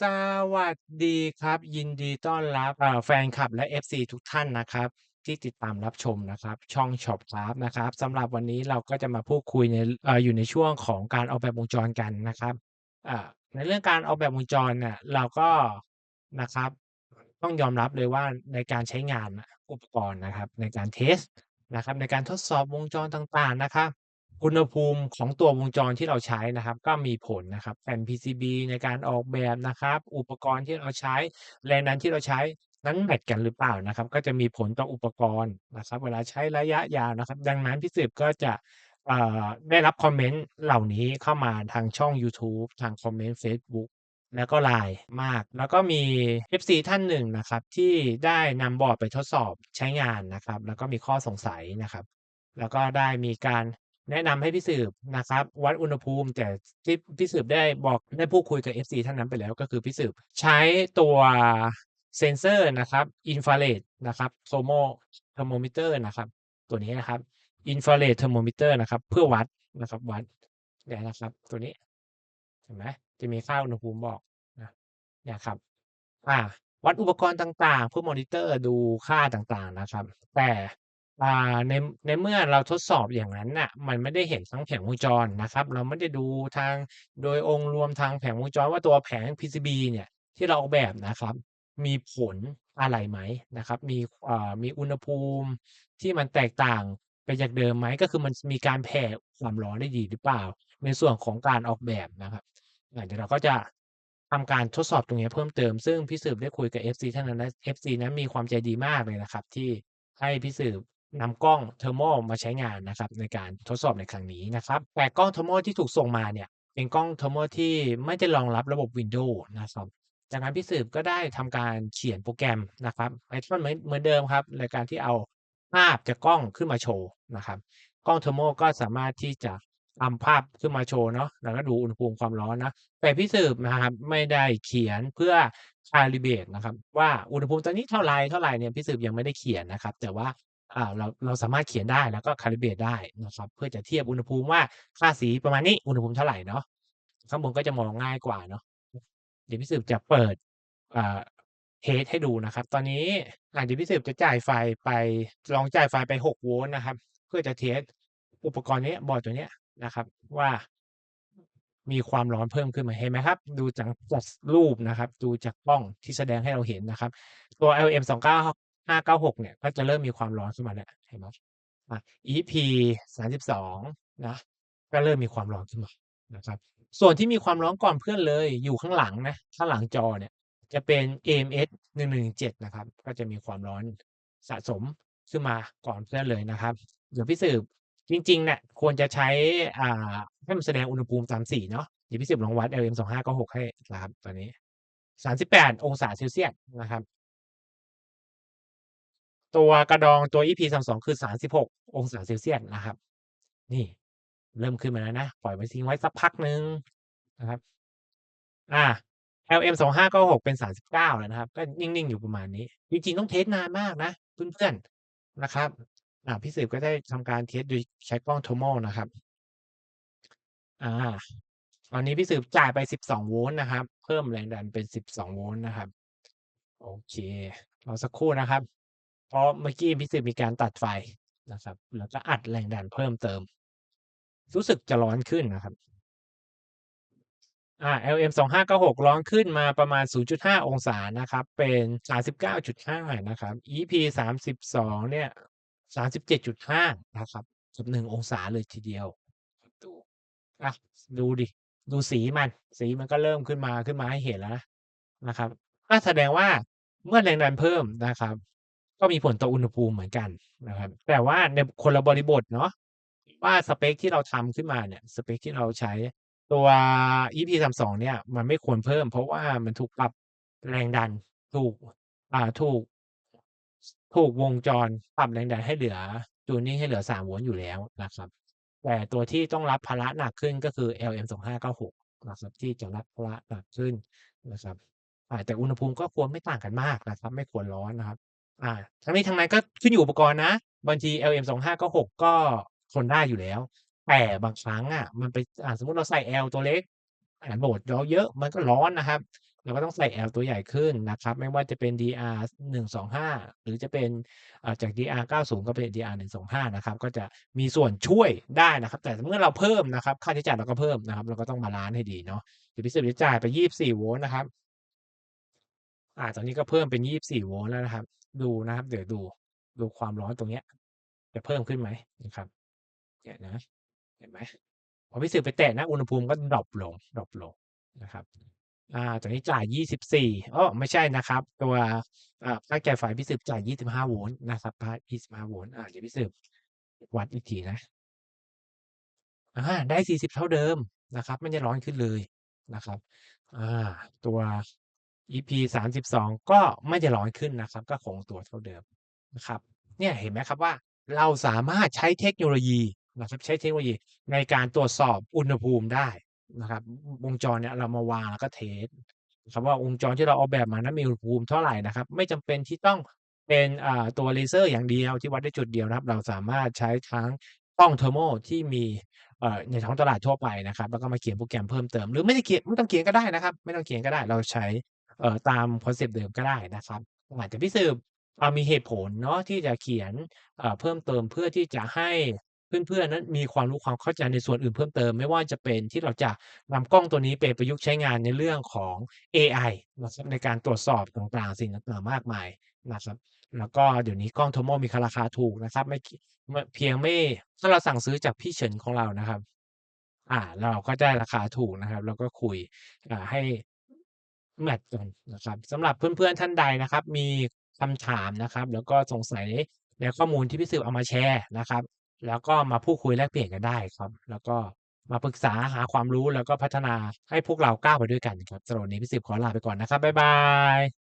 สวัสดีครับ ยินดีต้อนรับแฟนคลับและ FC ทุกท่านนะครับ ที่ติดตามรับชมนะครับ ช่องช็อปคราฟนะครับสำหรับวันนี้เราก็จะมาพูดคุยในออยู่ในช่วงของการออกแบบวงจรกันนะครับในเรื่องการออกแบบวงจรเนี่ยเราก็นะครับ ต้องยอมรับเลยว่าในการใช้งานอุปกรณ์นะครับ ในการเทสนะครับ ในการทดสอบวงจรต่างๆนะครับ อุณหภูมิของตัววงจรที่เราใช้นะครับ ก็มีผลนะครับแผ่น PCB ในการออกแบบนะครับ อุปกรณ์ที่เราใช้แรงดันที่เราใช้นั้นแมตช์กันหรือเปล่านะครับ ก็จะมีผลต่ออุปกรณ์นะครับ เวลาใช้ระยะยาวนะครับ ดังนั้นพี่สืบก็จะได้รับคอมเมนต์เหล่านี้เข้ามาทางช่องยูทูบทางคอมเมนต์เฟซบุ๊กแล้วก็ LINE มาก แล้วก็มี FC ท่านหนึ่งนะครับ ที่ได้นำบอร์ดไปทดสอบใช้งานนะครับ แล้วก็มีข้อสงสัยนะครับ แล้วก็ได้มีการ แนะนำให้พี่สืบนะครับ วัดอุณหภูมิ แต่ที่พี่สืบได้บอกได้พูดคุยกับ FC ท่านนั้นไปแล้วก็คือพี่สืบใช้ตัวเซนเซอร์นะครับอินฟราเรดนะครับ Thermo Thermometer นะครับ ตัวนี้นะครับอินฟราเรดเทอร์โมมิเตอร์นะครับ เพื่อวัดนะครับวัดเนี่ยนะครับ ตัวนี้เห็นไหมจะมีค่าอุณหภูมิบอกนะเนี่ยครับอ่าวัดอุปกรณ์ต่างๆ เพื่อมอนิเตอร์ดูค่าต่างๆนะครับ แต่ อ่าในในเมื่อเราทดสอบอย่างนั้นน่ะ มันไม่ได้เห็นทั้งแผงวงจรนะครับ เราไม่ได้ดูทางโดยองค์รวมทางแผงวงจรว่าตัวแผง PCB เนี่ย ที่เราออกแบบนะครับ มีผลอะไรไหมนะครับ มีอ่ามีอุณหภูมิที่มันแตกต่างไปจากเดิมไหมก็คือมันมีการแผ่ความร้อนได้ดีหรือเปล่า ในส่วนของการออกแบบนะครับเดี๋ยวเราก็จะทำการทดสอบตรงนี้เพิ่มเติม ซึ่งพี่สืบได้คุยกับ FC ท่านนั้นและ FC นั้นมีความใจดีมากเลยนะครับ ที่ให้พี่สืบ นำกล้อง Thermal มาใช้งานนะครับในการทดสอบในครั้งนี้นะครับแต่กล้อง Thermal ที่ถูกส่งมาเนี่ยเป็นกล้อง Thermal ที่ไม่ได้รองรับระบบ Windows นะครับจากนั้นพี่สืบก็ได้ทำการเขียนโปรแกรมนะครับ Python เหมือนเหมือนเดิมครับในการที่เอาภาพจากกล้องขึ้นมาโชว์นะครับกล้อง Thermal ก็สามารถที่จะทำภาพขึ้นมาโชว์เนาะแล้วก็ดูอุณหภูมิความร้อนนะแต่พี่สืบนะครับไม่ได้เขียนเพื่อ calibrate นะครับว่าอุณหภูมิตอนนี้เท่าไรเท่าไรเนี่ยพี่สืบยังไม่ได้เขียนนะครับ แต่ว่า เราเราสามารถเขียนได้แล้วก็ calibrate ได้นะครับ เพื่อจะเทียบอุณหภูมิว่าค่าสีประมาณนี้อุณหภูมิเท่าไหรเนาะข้างบนก็จะมองง่ายกว่าเนาะเดี๋ยวพี่สืบจะเปิดอ่าเทสให้ดูนะครับ ตอนนี้อาเดี๋ยวพี่สืบจะจ่ายไฟไปลองจ่ายไฟไป 6 โวลต์นะครับ เพื่อจะเทสอุปกรณ์นี้บอร์ดตัวเนี้ยนะครับ ว่ามีความร้อนเพิ่มขึ้นไหมเห็นไหมครับ ดูจากจากรูปนะครับ ดูจากกล้องที่แสดงให้เราเห็นนะครับ ตัว LM29596 เนี่ย ก็จะเริ่มมีความร้อนขึ้นมาแล้วเห็นไหมอ่า EP 32นะ ก็เริ่มมีความร้อนขึ้นมานะครับ ส่วนที่มีความร้อนก่อนเพื่อนเลย อยู่ข้างหลังนะข้างหลังจอเนี่ย จะเป็น AMS 1117นะครับ ก็จะมีความร้อนสะสมขึ้นมาก่อนเพื่อนเลยนะครับ เดี๋ยวพี่สืบจริงๆเนี่ยควรจะใช้อ่าให้มันแสดงอุณหภูมิตามสีเนาะเดี๋ยวพี่สืบลองวัด LM29596 ให้นะครับตอนนี้38องศาเซลเซียสนะครับ ตัวกระดองตัว EP32 คือ 36 องศาเซลเซียสนะครับ นี่เริ่มขึ้นมาแล้วนะ ปล่อยไว้ทิ้งไว้สักพักหนึ่งนะครับ อ่า LM2596 เป็น 39 แล้วนะครับ ก็นิ่ง ๆ อยู่ประมาณนี้ จริง ๆ ต้องเทสต์นานมากนะ เพื่อน ๆ นะครับอ่าพี่สืบก็ได้ทำการเทสต์โดยใช้กล้อง Thermal นะครับ อ่าตอนนี้พี่สืบจ่ายไป 12 โวลต์นะครับ เพิ่มแรงดันเป็น 12 โวลต์นะครับ โอเครอสักครู่นะครับ เพราะเมื่อกี้พี่สืบมีการตัดไฟนะครับ แล้วก็อัดแรงดันเพิ่มเติม รู้สึกจะร้อนขึ้นนะครับอ่า LM2596 ร้อนขึ้นมาประมาณ0.5องศานะครับ เป็น39.5นะครับ EP32 เนี่ย37.5นะครับเกือบ1องศาเลยทีเดียวดูอะดูดิ ดูสีมัน สีมันก็เริ่มขึ้นมาขึ้นมาให้เห็นแล้วนะนะครับก็แสดงว่าเมื่อแรงดันเพิ่มนะครับ ก็มีผลต่ออุณหภูมิเหมือนกันนะครับ แต่ว่าในคนละบริบทเนาะว่าสเปกที่เราทำขึ้นมาเนี่ยสเปกที่เราใช้ตัว EP32 เนี่ย มันไม่ควรเพิ่ม เพราะว่ามันถูกปรับแรงดันถูกอ่าถูก ถูกวงจรปรับแรงดันให้เหลือ tuning ให้เหลือ3โวลต์อยู่แล้วนะครับ แต่ตัวที่ต้องรับภาระหนักขึ้นก็คือ LM2596 นะครับที่จะรับภาระหนักขึ้นนะครับแต่อุณหภูมิก็ควรไม่ต่างกันมากนะครับ ไม่ควรร้อนนะครับ อ่า ทั้งนี้ทั้งนั้นก็ขึ้นอยู่อุปกรณ์นะ บางที LM2596 ก็ทนได้อยู่แล้ว แต่บางครั้งอะ มันไปอ่าสมมติเราใส่ L ตัวเล็กอ่าโหลดเราเยอะมันก็ร้อนนะครับ เราก็ต้องใส่ L ตัวใหญ่ขึ้นนะครับ ไม่ว่าจะเป็น DR 125 หรือจะเป็นอ่าจาก DR 90 ก็เป็น DR 125 นะครับ ก็จะมีส่วนช่วยได้นะครับ แต่เมื่อเราเพิ่มนะครับ ค่าใช้จ่ายเราก็เพิ่มนะครับ เราก็ต้องบาลันซ์ให้ดีเนาะเดี๋ยวพี่สืบจะจ่ายไป 24 โวลต์นะครับ อ่าตอนนี้ก็เพิ่มเป็น 24 โวลต์แล้วนะครับ ดูนะครับ เดี๋ยวดูดูความร้อนตรงเนี้ย จะเพิ่มขึ้นไหมนะครับเนี่ยนะ เห็นไหมพอพี่สืบไปแตะนะอุณหภูมิก็ดรอปลงดรอปลงนะครับ อ่าตอนนี้จ่าย 24อ้อไม่ใช่นะครับ ตัวอ่าค่าจ่ายไฟพี่สืบจ่าย 25 โวลต์นะครับพา25 โวลต์อ่าเดี๋ยวพี่สืบวัดอีกทีนะอ่าได้ 40 เท่าเดิมนะครับ ไม่ได้ร้อนขึ้นเลยนะครับ อ่า ตัว EP 32 ก็ไม่ได้ร้อนขึ้นนะครับ ก็คงตัวเท่าเดิมนะครับ เนี่ยเห็นไหมครับว่าเราสามารถใช้เทคโนโลยีนะครับใช้เทคโนโลยีในการตรวจสอบอุณหภูมิได้นะครับ วงจรเนี่ยเรามาวางแล้วก็เทสครับว่าวงจรที่เราออกแบบมานั้นมีอุณหภูมิเท่าไหร่นะครับ ไม่จำเป็นที่ต้องเป็นตัวเลเซอร์อย่างเดียวที่วัดได้จุดเดียวนะครับ เราสามารถใช้ทั้งกล้อง Thermal ที่มีในท้องตลาดทั่วไปนะครับ แล้วก็มาเขียนโปรแกรมเพิ่มเติม หรือไม่ได้เขียนไม่ต้องเขียนก็ได้นะครับ ไม่ต้องเขียนก็ได้เราใช้ เอ่อ ตามคอนเซปต์เดิมก็ได้นะครับ อาแต่พี่สืบ อ่า มีเหตุผลเนาะที่จะเขียน อ่า เพิ่มเติม เพื่อที่จะให้เพื่อน ๆ นั้นมีความรู้ความเข้าใจในส่วนอื่นเพิ่มเติม ไม่ว่าจะเป็นที่เราจะนำกล้องตัวนี้ไปประยุกต์ใช้งานในเรื่องของเอไอนะครับ ในการตรวจสอบต่าง ๆ สิ่งต่าง ๆ มากมายนะครับ แล้วก็เดี๋ยวนี้กล้อง Thermal มีคาราคาถูกนะครับ ไม่ คิ ม เพียงไม่ ถ้าเราสั่งซื้อจากพี่เฉินของเรานะครับ อ่า เราก็ได้ราคาถูกนะครับ แล้วก็คุย อ่า ให้ แมทกันนะครับสำหรับเพื่อนๆท่านใดนะครับ มีคำถามนะครับ แล้วก็สงสัยในข้อมูลที่พี่สืบเอามาแชร์นะครับ แล้วก็มาพูดคุยแลกเปลี่ยนกันได้ครับ แล้วก็มาปรึกษาหาความรู้แล้วก็พัฒนาให้พวกเราก้าวไปด้วยกันครับสำหรับวันนี้พี่สืบขอลาไปก่อนนะครับบ๊ายบาย